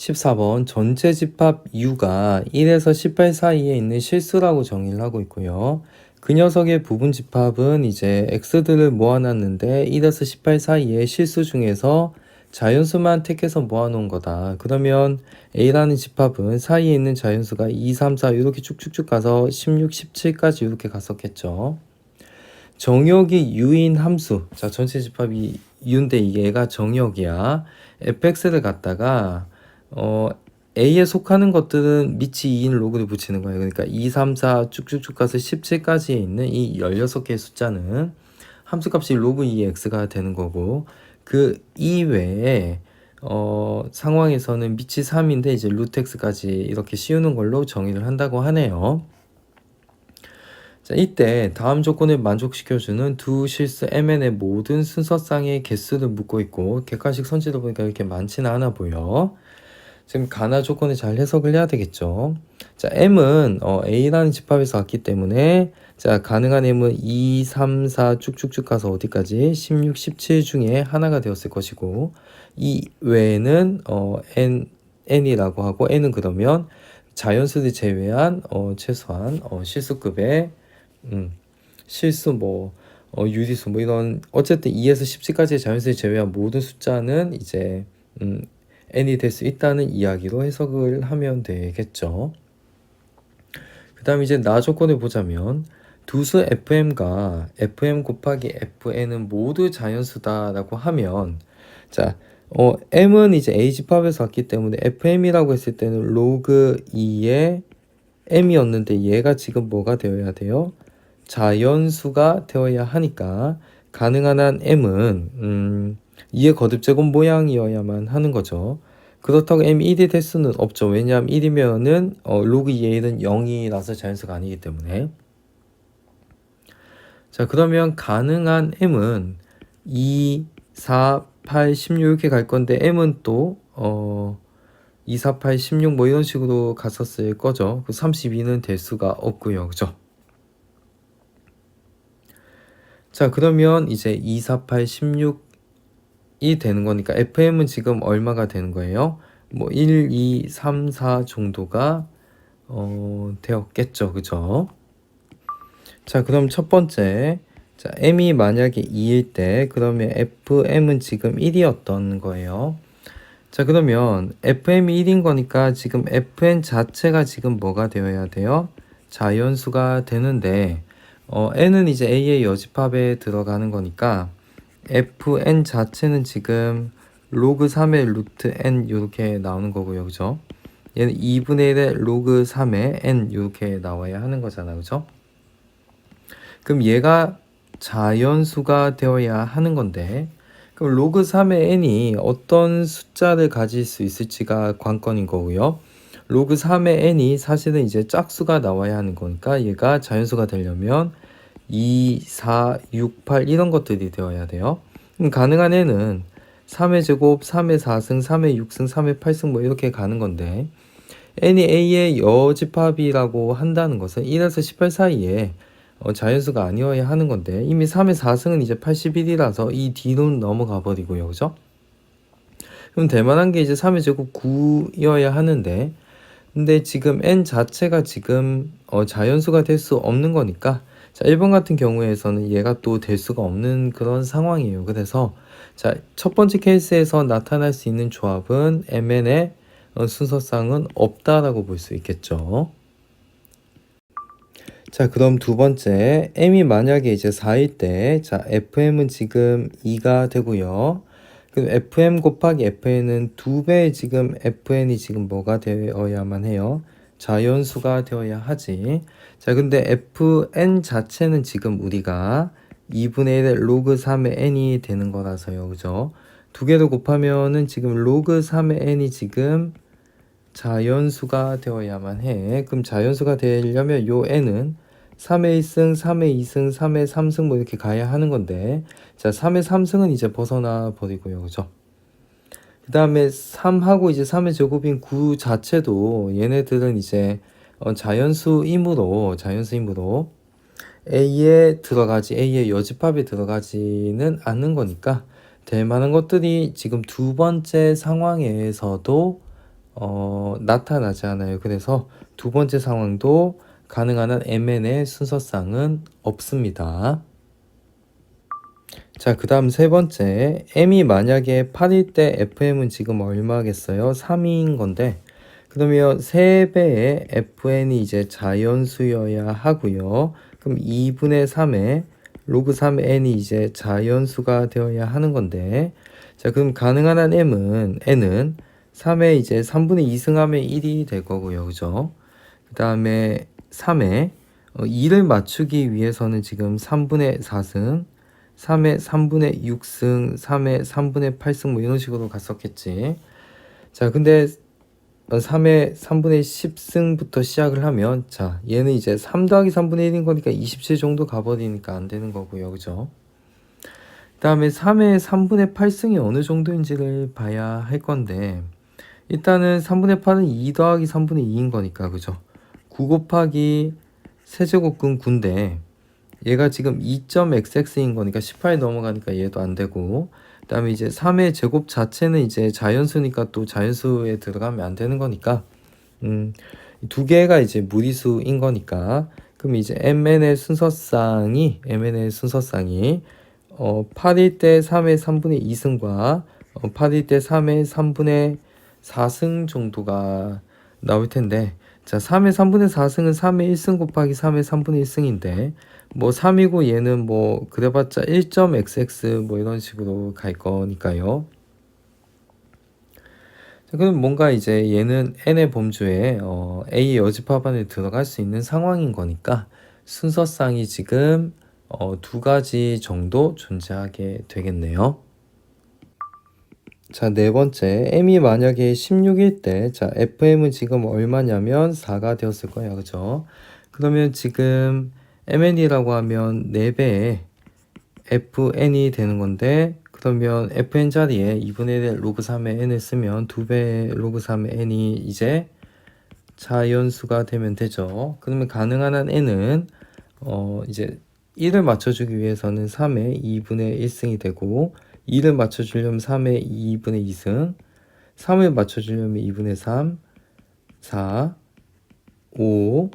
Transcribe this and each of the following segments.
14번 전체 집합 U가 1에서 18 사이에 있는 실수라고 정의를 하고 있고요. 그 녀석의 부분 집합은 이제 x들을 모아놨는데 1에서 18 사이에 실수 중에서 자연수만 택해서 모아놓은 거다. 그러면 A라는 집합은 사이에 있는 자연수가 2, 3, 4 이렇게 쭉쭉쭉 가서 16, 17까지 이렇게 갔었겠죠. 정역이 U인 함수. 자, 전체 집합이 U인데 이게 얘가 정역이야. fx를 갖다가 어, A에 속하는 것들은 밑이 2인 로그를 붙이는 거예요. 그러니까 2, 3, 4 쭉쭉쭉 가서 17까지에 있는 이 16개의 숫자는 함수값이 로그 2x가 되는 거고 그 이외에 어, 상황에서는 밑이 3인데 이제 루트 x까지 이렇게 씌우는 걸로 정의를 한다고 하네요. 자, 이때 다음 조건을 만족시켜주는 두 실수 mn의 모든 순서상의 개수를 묻고 있고 객관식 선지도 보니까 이렇게 많지는 않아 보여. 지금 가나 조건을 잘 해석을 해야 되겠죠. 자, m은 어, a라는 집합에서 왔기 때문에 자, 가능한 m은 2, 3, 4 쭉쭉쭉 가서 어디까지 16, 17 중에 하나가 되었을 것이고 이 외에는 어, n n이라고 하고 n은 그러면 자연수를 제외한 어, 최소한 어, 실수급의 음, 실수 뭐 어, 유리수 뭐 이런 어쨌든 2에서 17까지의 자연수를 제외한 모든 숫자는 이제 음, n이 될 수 있다는 이야기로 해석을 하면 되겠죠. 그 다음 이제 나 조건을 보자면 두수 fm과 fm 곱하기 fn은 모두 자연수다라고 하면 자 어, m은 이제 a 집합에서 왔기 때문에 fm이라고 했을 때는 로그 2의 m이었는데 얘가 지금 뭐가 되어야 돼요? 자연수가 되어야 하니까 가능한 한 m은 음, 2의 거듭 제곱 모양이어야만 하는 거죠. 그렇다고 m이 1이 될 수는 없죠. 왜냐하면 1이면은 어, 로그 2의 1은 0이라서 자연수가 아니기 때문에. 자 그러면 가능한 m은 2, 4, 8, 16 이렇게 갈 건데 m은 또 어, 2, 4, 8, 16 뭐 이런 식으로 갔었을 거죠. 그 32는 될 수가 없고요. 그죠? 자 그러면 이제 2, 4, 8, 16 이 되는 거니까 FM은 지금 얼마가 되는 거예요? 뭐 1, 2, 3, 4 정도가 어, 되었겠죠. 그죠? 자 그럼 첫 번째 자 M이 만약에 2일 때 그러면 FM은 지금 1이었던 거예요. 자 그러면 FM이 1인 거니까 지금 FN 자체가 지금 뭐가 되어야 돼요? 자연수가 되는데 어, n은 이제 a의 여집합에 들어가는 거니까 fn 자체는 지금 로그 3의 루트 n 이렇게 나오는 거고요. 그죠? 얘는 2분의 1의 로그 3의 n 이렇게 나와야 하는 거잖아 그죠? 그럼 얘가 자연수가 되어야 하는 건데 그럼 로그 3의 n이 어떤 숫자를 가질 수 있을지가 관건인 거고요. 로그 3의 n이 사실은 이제 짝수가 나와야 하는 거니까 얘가 자연수가 되려면 2, 4, 6, 8 이런 것들이 되어야 돼요. 가능한 n은 3의 제곱, 3의 4승, 3의 6승, 3의 8승 뭐 이렇게 가는 건데 n이 a의 여집합이라고 한다는 것은 1에서 18 사이에 어, 자연수가 아니어야 하는 건데 이미 3의 4승은 이제 81이라서 이 뒤로 넘어가 버리고요. 그죠? 그럼 될 만한 게 이제 3의 제곱 9여야 하는데 근데 지금 n 자체가 지금 어, 자연수가 될 수 없는 거니까 자 1번 같은 경우에서는 얘가 또 될 수가 없는 그런 상황이에요. 그래서 자 첫 번째 케이스에서 나타날 수 있는 조합은 mn의 어, 순서상은 없다라고 볼 수 있겠죠. 자 그럼 두 번째 m이 만약에 이제 4일 때 자 fm은 지금 2가 되고요. 그럼 fm 곱하기 fn은 두 배 지금 fn이 지금 뭐가 되어야만 해요? 자연수가 되어야 하지. 자, 근데 fn 자체는 지금 우리가 2분의 1의 로그 3의 n이 되는 거라서요. 그죠? 두 개를 곱하면은 지금 로그 3의 n이 지금 자연수가 되어야만 해. 그럼 자연수가 되려면 요 n은 3의 1승, 3의 2승, 3의 3승 뭐 이렇게 가야 하는 건데 자 3의 3승은 이제 벗어나 버리고요. 그죠? 그 다음에 3하고 이제 3의 제곱인 9 자체도 얘네들은 이제 어, 자연수이므로 자연수이므로 A에 들어가지 A의 여집합에 들어가지는 않는 거니까 될 만한 것들이 지금 두 번째 상황에서도 어, 나타나지 않아요. 그래서 두 번째 상황도 가능한 한 mn의 순서쌍은 없습니다. 자, 그 다음 세 번째. m이 만약에 8일 때 fm은 지금 얼마겠어요? 3인 건데, 그러면 3배의 fn이 이제 자연수여야 하고요. 그럼 2분의 3의 로그 3의 n이 이제 자연수가 되어야 하는 건데, 자, 그럼 가능한 한 m은, n은 3의 이제 3분의 2승하면 1이 될 거고요. 그죠? 그 다음에 3에 어, 2를 맞추기 위해서는 지금 3분의 4승, 3의 3분의 6승, 3의 3분의 8승 뭐 이런 식으로 갔었겠지. 자, 근데 3의 3분의 10승부터 시작을 하면 자, 얘는 이제 3 더하기 3분의 1인 거니까 27 정도 가버리니까 안 되는 거고요. 그죠? 그 다음에 3의 3분의 8승이 어느 정도인지를 봐야 할 건데 일단은 3분의 8은 2 더하기 3분의 2인 거니까 그죠? 9 곱하기 세제곱근 9인데 얘가 지금 2.xx인 거니까 18 넘어가니까 얘도 안 되고 그다음에 이제 3의 제곱 자체는 이제 자연수니까 또 자연수에 들어가면 안 되는 거니까. 음, 두 개가 이제 무리수인 거니까. 그럼 이제 mn의 순서쌍이 mn의 순서쌍이 어, 8일 때 3의 3분의 2승과 어, 8일 때 3의 3분의 4승 정도가 나올 텐데. 자 3의 3분의 4승은 3의 1승 곱하기 3의 3분의 1승인데 뭐 3이고 얘는 뭐 그래봤자 1.xx 뭐 이런 식으로 갈 거니까요. 자, 그럼 뭔가 이제 얘는 n의 범주에 어, a 여집합 안에 들어갈 수 있는 상황인 거니까 순서쌍이 지금 어, 두 가지 정도 존재하게 되겠네요. 자, 네 번째. m이 만약에 16일 때, 자, fm은 지금 얼마냐면 4가 되었을 거예요. 그죠? 그러면 지금 mn이라고 하면 4배의 fn이 되는 건데, 그러면 fn 자리에 2분의 1 로그 3의 n을 쓰면 2배의 로그 3의 n이 이제 자연수가 되면 되죠. 그러면 가능한 한 n은, 어, 이제 1을 맞춰주기 위해서는 3의 2분의 1승이 되고, 2를 맞춰주려면 3의 2분의 2승, 3을 맞춰주려면 2분의 3, 4, 5,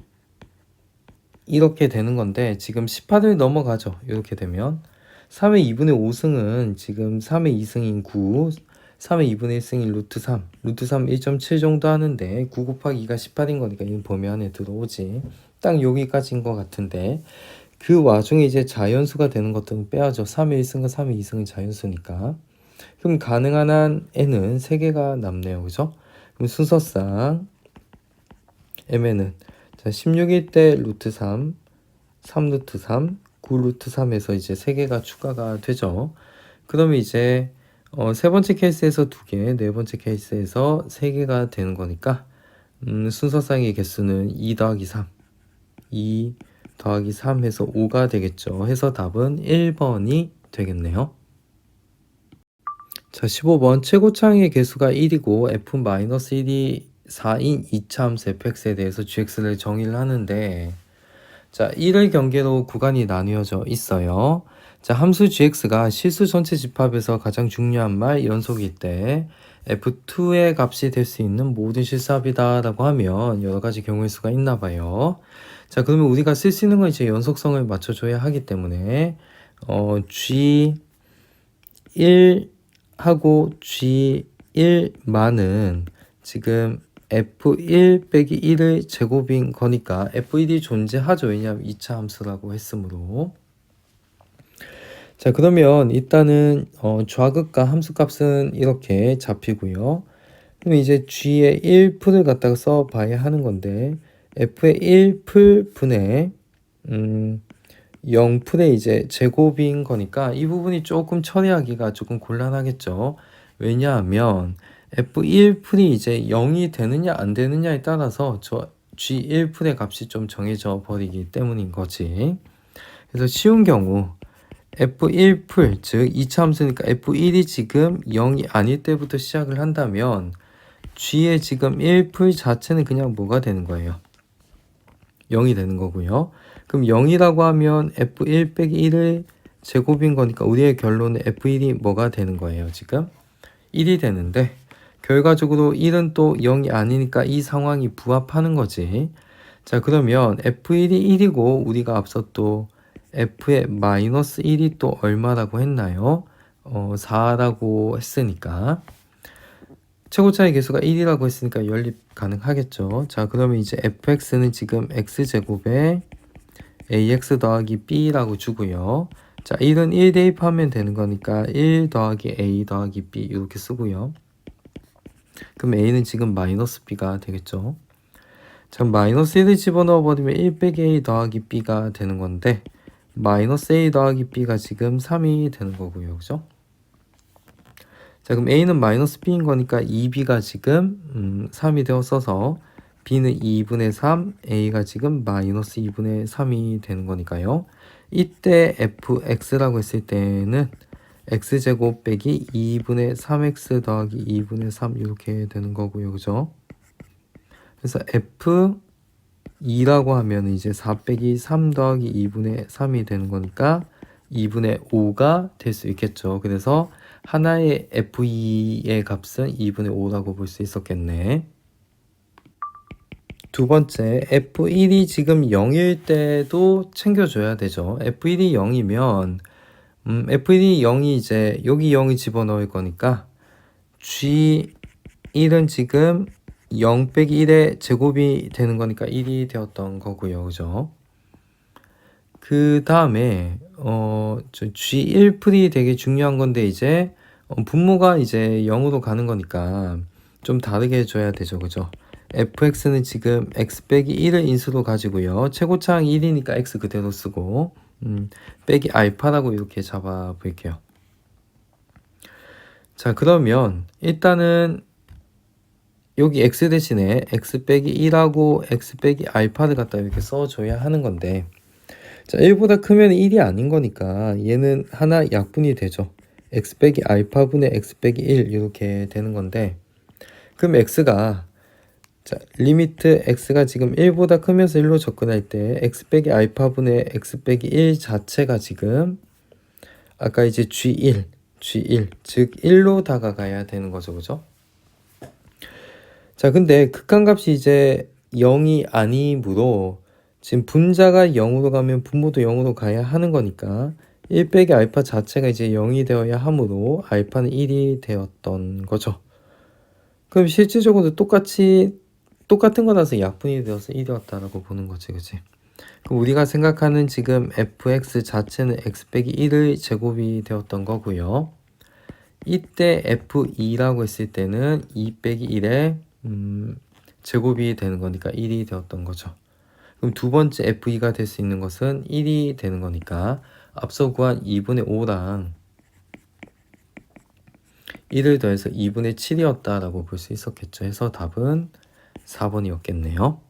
이렇게 되는 건데 지금 18을 넘어가죠. 이렇게 되면 3의 2분의 5승은 지금 3의 2승인 9, 3의 2분의 1승인 루트 3, 루트 3 1.7 정도 하는데 9 곱하기 2가 18인 거니까 이건 범위 안에 들어오지. 딱 여기까지인 것 같은데 그 와중에 이제 자연수가 되는 것들은 빼야죠. 3의 1승과 3의 2승은 자연수니까. 그럼 가능한 한 n은 3개가 남네요. 그죠? 그럼 순서상 mn은 자 16일 때 루트 3, 3 루트 3, 9 루트 3에서 이제 3개가 추가가 되죠. 그러면 이제 어, 세 번째 케이스에서 2개, 네 번째 케이스에서 3개가 되는 거니까 음, 순서상의 개수는 2 더하기 3, 2 더하기 3 해서 5가 되겠죠. 해서 답은 1번이 되겠네요. 자, 15번 최고창의 개수가 1이고 f-1이 4인 2차함수 fx에 대해서 gx를 정의를 하는데 자, 1의 경계로 구간이 나뉘어져 있어요. 자, 함수 gx가 실수 전체 집합에서 가장 중요한 말 연속일 때 f2의 값이 될 수 있는 모든 실수합이다 라고 하면 여러 가지 경우의 수가 있나 봐요. 자, 그러면 우리가 쓸 수 있는 건 이제 연속성을 맞춰줘야 하기 때문에 어, G1하고 G1만은 지금 F1 빼기 1의 제곱인 거니까 F1이 존재하죠. 왜냐하면 2차 함수라고 했으므로. 자, 그러면 일단은 어, 좌극과 함수값은 이렇게 잡히고요. 그럼 이제 G의 1풀을 갖다가 써봐야 하는 건데 F의 1풀 분의 음, 0풀의 이제 제곱인 거니까 이 부분이 조금 처리하기가 조금 곤란하겠죠. 왜냐하면 F1풀이 이제 0이 되느냐 안 되느냐에 따라서 저 G1풀의 값이 좀 정해져 버리기 때문인 거지. 그래서 쉬운 경우 F1풀 즉 2차 함수니까 F1이 지금 0이 아닐 때부터 시작을 한다면 G의 지금 1풀 자체는 그냥 뭐가 되는 거예요? 0이 되는 거고요. 그럼 0이라고 하면 F1 빼기 1의 제곱인 거니까 우리의 결론은 F1이 뭐가 되는 거예요, 지금? 1이 되는데 결과적으로 1은 또 0이 아니니까 이 상황이 부합하는 거지. 자, 그러면 F1이 1이고 우리가 앞서 또 F의 마이너스 1이 또 얼마라고 했나요? 어, 4라고 했으니까. 최고차의 개수가 1이라고 했으니까 연립 가능하겠죠. 자, 그러면 이제 fx는 지금 x제곱에 ax 더하기 b라고 주고요. 자, 1은 1 대입하면 되는 거니까 1 더하기 a 더하기 b 이렇게 쓰고요. 그럼 a는 지금 마이너스 b가 되겠죠. 자, 마이너스 1을 집어넣어 버리면 1 빼기 a 더하기 b가 되는 건데 마이너스 a 더하기 b가 지금 3이 되는 거고요. 그죠? 자, 그럼 a는 마이너스 b인 거니까 2b가 지금 음, 3이 되었어서 b는 2분의 3, a가 지금 마이너스 2분의 3이 되는 거니까요. 이때 fx라고 했을 때는 x제곱 빼기 2분의 3x 더하기 2분의 3 이렇게 되는 거고요. 그죠? 그래서 f 2라고 하면 이제 4 빼기 3 더하기 2분의 3이 되는 거니까 2분의 5가 될 수 있겠죠. 그래서 하나의 f2의 값은 2분의 5라고 볼 수 있었겠네. 두 번째, f1이 지금 0일 때도 챙겨줘야 되죠. f1이 0이면 음, f1이 0이 이제 여기 0을 집어넣을 거니까 g1은 지금 0 빼기 1의 제곱이 되는 거니까 1이 되었던 거고요. 그죠? 그 다음에 어, 저 G1 풀이 되게 중요한 건데 이제 어, 분모가 이제 0으로 가는 거니까 좀 다르게 해줘야 되죠. 그죠? fx는 지금 x 빼기 1을 인수로 가지고요. 최고차항 1이니까 x 그대로 쓰고 음, 빼기 알파라고 이렇게 잡아 볼게요. 자 그러면 일단은 여기 x 대신에 x 빼기 1하고 x 빼기 알파를 갖다 이렇게 써줘야 하는 건데 자 1보다 크면 1이 아닌 거니까 얘는 하나 약분이 되죠. x 빼기 알파분의 x 빼기 1 이렇게 되는 건데 그럼 x가 자 리미트 x가 지금 1보다 크면서 1로 접근할 때 x 빼기 알파분의 x 빼기 1 자체가 지금 아까 이제 g1 g1 즉 1로 다가가야 되는 거죠 그죠? 자 근데 극한값이 이제 0이 아니므로 지금 분자가 0으로 가면 분모도 0으로 가야 하는 거니까 1 빼기 알파 자체가 이제 0이 되어야 하므로 알파는 1이 되었던 거죠. 그럼 실질적으로 똑같이 똑같은 거라서 약분이 되어서 1이 왔다라고 보는 거지, 그치? 그럼 우리가 생각하는 지금 fx 자체는 x 빼기 1의 제곱이 되었던 거고요. 이때 f2라고 했을 때는 2 빼기 1의 음, 제곱이 되는 거니까 1이 되었던 거죠. 그럼 두 번째 f2가 될 수 있는 것은 1이 되는 거니까 앞서 구한 2분의 5랑 1을 더해서 2분의 7이었다라고 볼 수 있었겠죠. 해서 답은 4번이었겠네요.